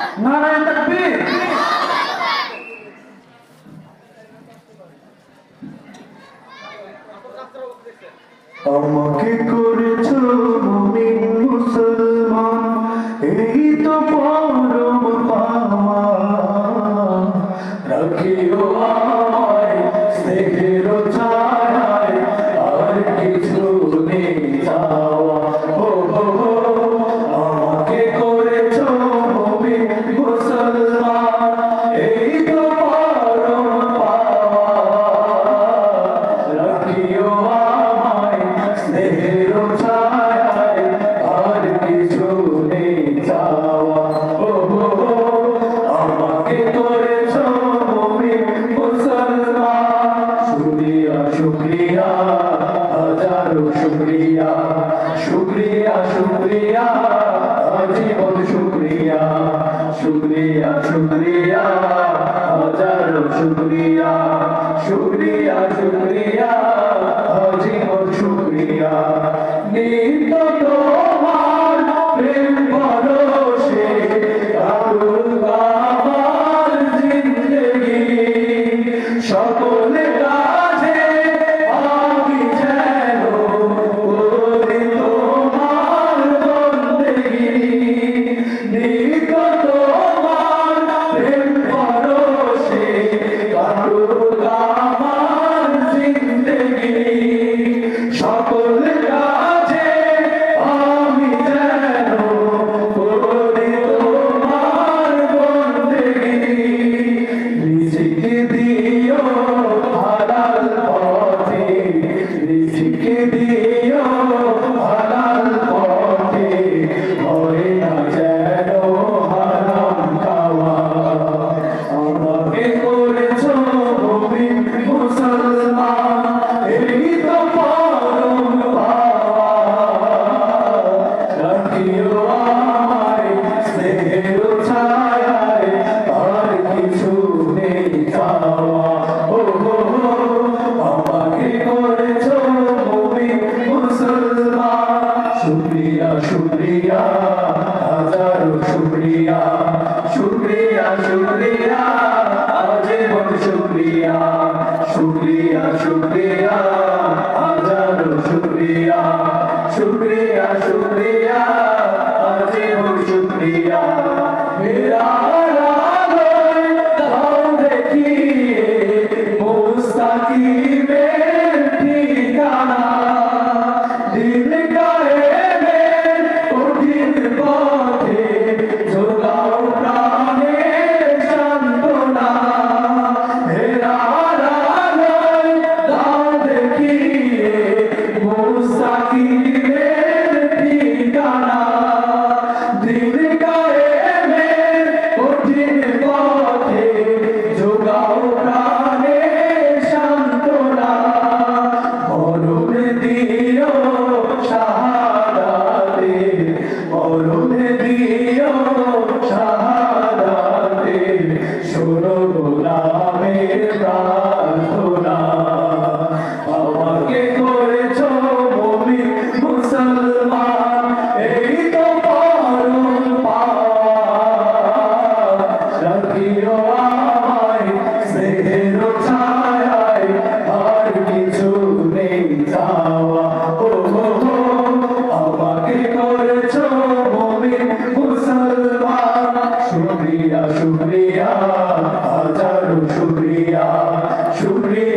নারায়ণ তাকবীর। আমাকে করেছ মুমিন মুসলমান, এই তো পরম পাওয়া। রাখিও আমায় স্নেহের ছায়ায়, আর কিছু নেই শুক্রিয়া শুক্রিয়া হাজারো শুক্রিয়া শুক্রিয়া শুক্রিয়া জীবন শুক্রিয়া। নীল আসুরিয়া গুরু গুলামের প্রাণ।